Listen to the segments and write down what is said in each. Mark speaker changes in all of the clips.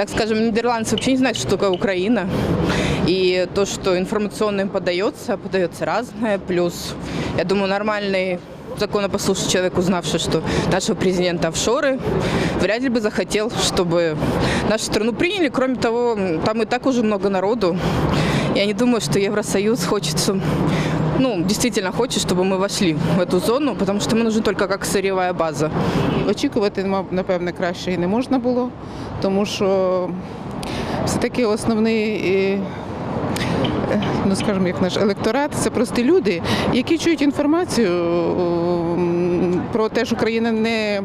Speaker 1: так скажем, нидерландцы вообще не знают, что такое Украина. И то, что информационно им подается, подается разное. Плюс, я думаю, нормальный законопослушный человек, узнавший, что нашего президента офшоры, вряд ли бы захотел, чтобы нашу страну приняли. Кроме того, там и так уже много народу. Я не думаю, что Евросоюз хочет, что- ну, действительно хочет, чтобы мы вошли в эту зону, потому что мы нужны только как сырьевая база.
Speaker 2: Очікувати, маб- напевне, краще і не можна було, тому що все-таки основний, е, е, ну скажімо, як наш електорат, це прості люди, які чують інформацію м, про те, що країна не.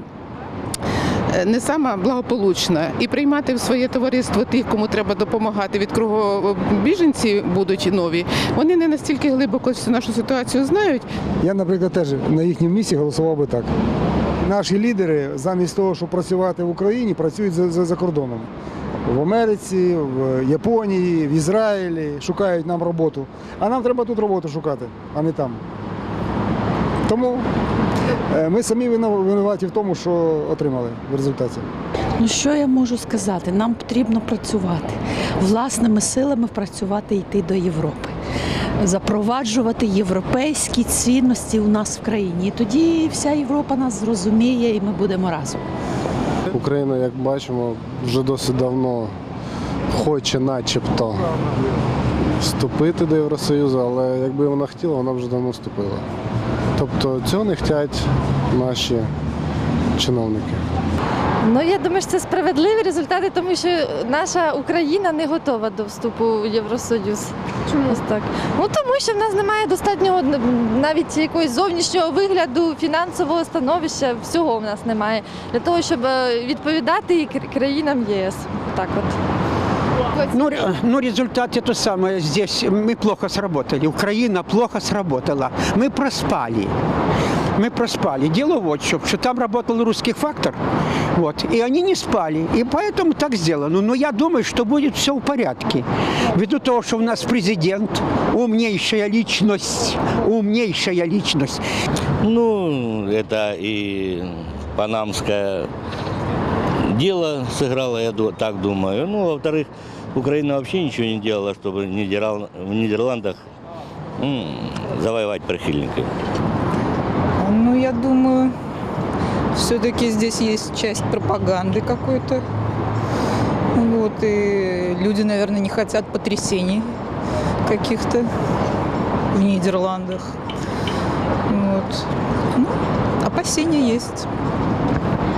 Speaker 2: не сама благополучна і приймати в своє товариство тих, кому треба допомагати від кругу біженці будуть нові. Вони не настільки глибоко цю нашу ситуацію знають,
Speaker 3: Я, наприклад, теж на їхньому місці голосував би так. Наші лідери, замість того, щоб працювати в Україні, працюють за, за, за кордоном. В Америці, в Японії, в Ізраїлі шукають нам роботу. А нам треба тут роботу шукати, а не там. Тому е, ми самі винуваті в тому, що отримали в результаті.
Speaker 4: Ну що я можу сказати? Нам потрібно працювати власними силами працювати йти до Європи, запроваджувати європейські цінності у нас в країні. І тоді вся Європа нас зрозуміє, і ми будемо разом.
Speaker 5: Україна, як бачимо, вже досить давно хоче начебто вступити до Євросоюзу, але якби вона хотіла, вона б вже давно вступила. Тобто цього не хочуть наші чиновники.
Speaker 6: Ну я думаю, що це справедливі результати, тому що наша Україна не готова до вступу в Євросоюз. Чому Ось так? Ну тому що в нас немає достатнього навіть якогось зовнішнього вигляду, фінансового становища. Всього в нас немає для того, щоб е, відповідати і кр- країнам ЄС. Так от.
Speaker 7: Ну, ре- ну, результат это самое. Здесь мы плохо сработали. Украина плохо сработала. Мы проспали. Мы проспали. Дело вот в чем, что там работал русский фактор, вот, и они не спали. И поэтому так сделано. Но я думаю, что будет все в порядке. Ввиду того, что у нас президент, умнейшая личность, умнейшая личность.
Speaker 8: Ну, это и панамское дело сыграло, я так думаю. Ну, во-вторых, Украина вообще ничего не делала, чтобы в Нидерландах завоевать прихильников.
Speaker 9: Ну, я думаю, все-таки здесь есть часть пропаганды какой-то. Вот, и люди, наверное, не хотят потрясений каких-то в Нидерландах. Вот. Ну, опасения есть.